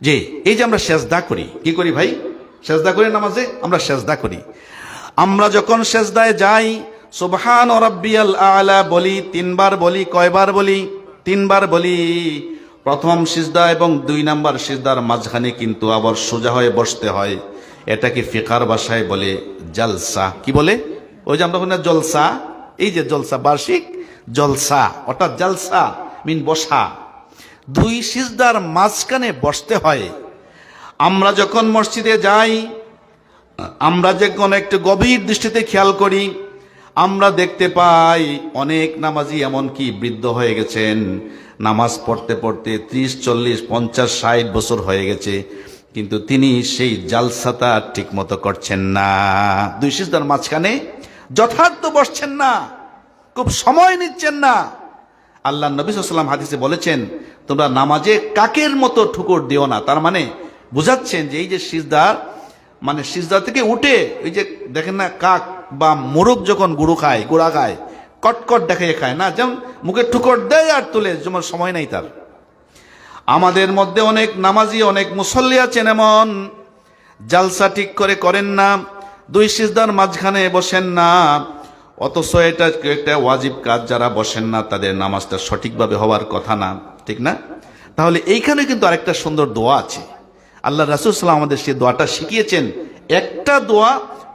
যে এই যে আমরা সেজদা করি, কি করি ভাই? সেজদা করি নামাজে? আমরা সেজদা করি। আমরা যখন সেজদায় যাই, সুবহান রব্বিয়াল আলা বলি, তিনবার বলি, কয়বার বলি? তিনবার বলি। প্রথম সিজদা এবং দুই নাম্বার সিজদার মাঝখানে কিন্তু আবার সোজা হয়ে বসতে হয়। এটাকে ফিকার ভাষায় বলে জলসা? কি বলে? ওই যে আমরা জলসা, এই যে জলসা, বার্ষিক জলসা, অর্থাৎ জলসা মিন বসা। দুই সিজদার মাঝখানে বসতে হয়। আমরা যখন মসজিদে যাই, আমরা যখন একটু গভীর দৃষ্টিতে খেয়াল করি, আমরা দেখতে পাই অনেক নামাজি এমনকি বৃদ্ধ হয়ে গেছেন। নামাজ পড়তে পড়তে ত্রিশ, চল্লিশ, পঞ্চাশ, ষাট বছর হয়ে গেছে, কিন্তু তিনি সেই জালসাতা ঠিক মতো করছেন না। দুই সিজদার মাঝখানে যথার্থ বসছেন না, খুব সময় নিচ্ছেন না। আল্লাহ নবী সাল্লাম হাদিসে বলেছেন তোমরা নামাজে কাকের মতো ঠুকুর দিও না। তার মানে বুঝাচ্ছেন যে এই যে সিজদার মানে সিজদা থেকে উঠে ওই যে দেখেন না, কাক বা মোরগ যখন গুঁড়ো খায়, গুড়া খায়, কটকট দেখাইয়ে খায় না, যেমন মুখে ঠুকর দেয় আর তুলে, যেমন সময় নাই তার। আমাদের মধ্যে অনেক নামাজি, অনেক মুসল্লি আছেন এমন, জালসা ঠিক করে করেন না, দুই সিজদার মাঝখানে বসেন না অথচ এটা একটা ওয়াজিব কাজ যারা বসেন না, তাদের নামাজটা সঠিকভাবে হওয়ার কথা না, ঠিক না? তাহলে এইখানে কিন্তু আরেকটা সুন্দর দোয়া আছে। আল্লাহ রাসুল সাল্লাম আমাদের সেই দোয়াটা শিখিয়েছেন। একটা দোয়া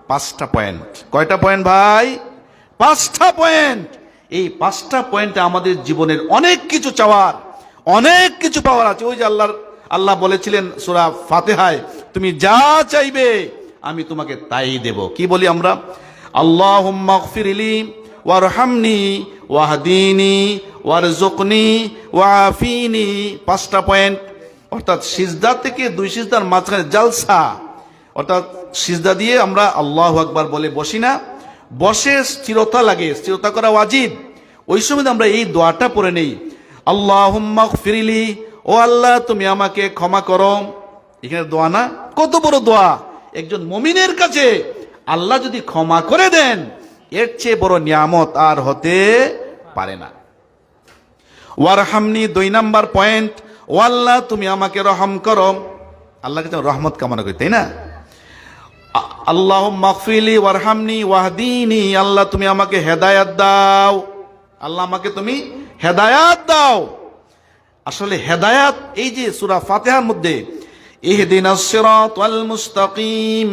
পাঁচটা পয়েন্ট। কয়টা পয়েন্ট ভাই? পাঁচটা পয়েন্ট। এই পাঁচটা পয়েন্টে আমাদের জীবনের অনেক কিছু চাওয়ার, অনেক কিছু পাওয়ার আছে। ওই যে আল্লাহর, আল্লাহ বলেছিলেন সুরা ফাতেহায়, তুমি যা চাইবে, আমি তোমাকে তাই দেব। কি বলি আমরা? আল্লাহ ফিরিলি ওয়ারহামনি, ওয়াহদিনী ওয়ারজুকনি ওয়াফিনি পাঁচটা পয়েন্ট অর্থাৎ সিজদা থেকে দুই সিজদার মাঝখানে জালসা, অর্থাৎ সিজদা দিয়ে আমরা আল্লাহ আকবার বলে বসি না। বসে স্থিরতা লাগে, স্থিরতা করা ওয়াজিব। ওই সময় আমরা এই দোয়াটা পড়ে নেই। আল্লাহ ফিরিলি ও আল্লাহ তুমি আমাকে ক্ষমা করো। এখানে দোয়া না, কত বড় দোয়া। একজন মমিনের কাছে আল্লাহ যদি ক্ষমা করে দেন, এর চেয়ে বড় নিয়ামত আর হতে পারে না। ওয়ারহামনি দুই নাম্বার পয়েন্ট ও আল্লাহ তুমি আমাকে রহম করো। আল্লাহকে তো রহমত কামনা করি, তাই না? আল্লাহ মকফিলি ওয়ারহামনি ওয়াহদিনী, আল্লাহ তুমি আমাকে হেদায়াত দাও। আল্লাহ আমাকে তুমি হেদায়াত দাও। আসলে হেদায়াত, এই যে সুরা ফাতেহার মধ্যে সিরাতাল মুস্তাকিম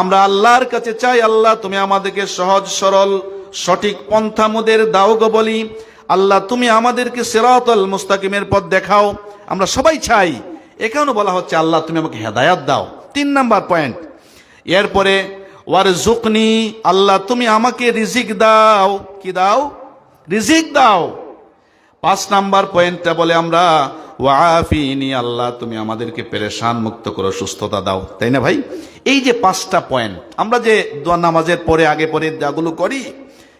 আমরা আল্লাহর কাছে চাই, আল্লাহ তুমি আমাদেরকে সহজ, সরল, সঠিক পন্থা মোদের দাও গো বলি। আল্লাহ তুমি আমাদেরকে সিরাতাল মুস্তাকিমের পথ দেখাও। আমরা সবাই চাই। এখানেও বলা হচ্ছে, আল্লাহ তুমি আমাকে হেদায়াত দাও। তিন নাম্বার পয়েন্ট। এরপরে ওয়ার জুকনি আল্লাহ তুমি আমাকে রিজিক দাও। কি দাও? রিজিক দাও। পাঁচ নাম্বার পয়েন্টটা বলে আমরা ওয়াফিনি আল্লাহ, তুমি আমাদেরকে পেরেশান মুক্ত করো, সুস্থতা দাও। তাই না ভাই? এই যে পাঁচটা পয়েন্ট, আমরা যে দোয়া নামাজের পরে, আগে পরে যাগুলো করি,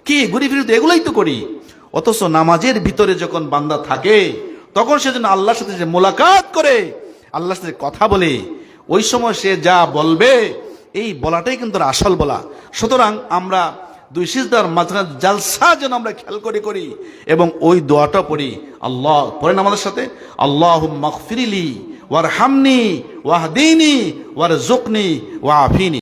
কি ঘুরি ফিরি তো এগুলোই তো করি, অথচ নামাজের ভিতরে যখন বান্দা থাকে, তখন সে যেন আল্লাহর সাথে যে মোলাকাত করে, আল্লাহর সাথে কথা বলে, ওই সময় সে যা বলবে, এই বলাটাই কিন্তু আসল বলা। সুতরাং আমরা দুই সিজদার মাঝখানে জালসা যেন আমরা খেয়াল করে, করি এবং ওই দোয়াটা পড়ি, আল্লাহ, পড়েন আমাদের সাথে আল্লাহ মকফিরিলি ওয়ার হামনি ওয়াহদিনী ওয়ার জুকনি ওয়াফিনি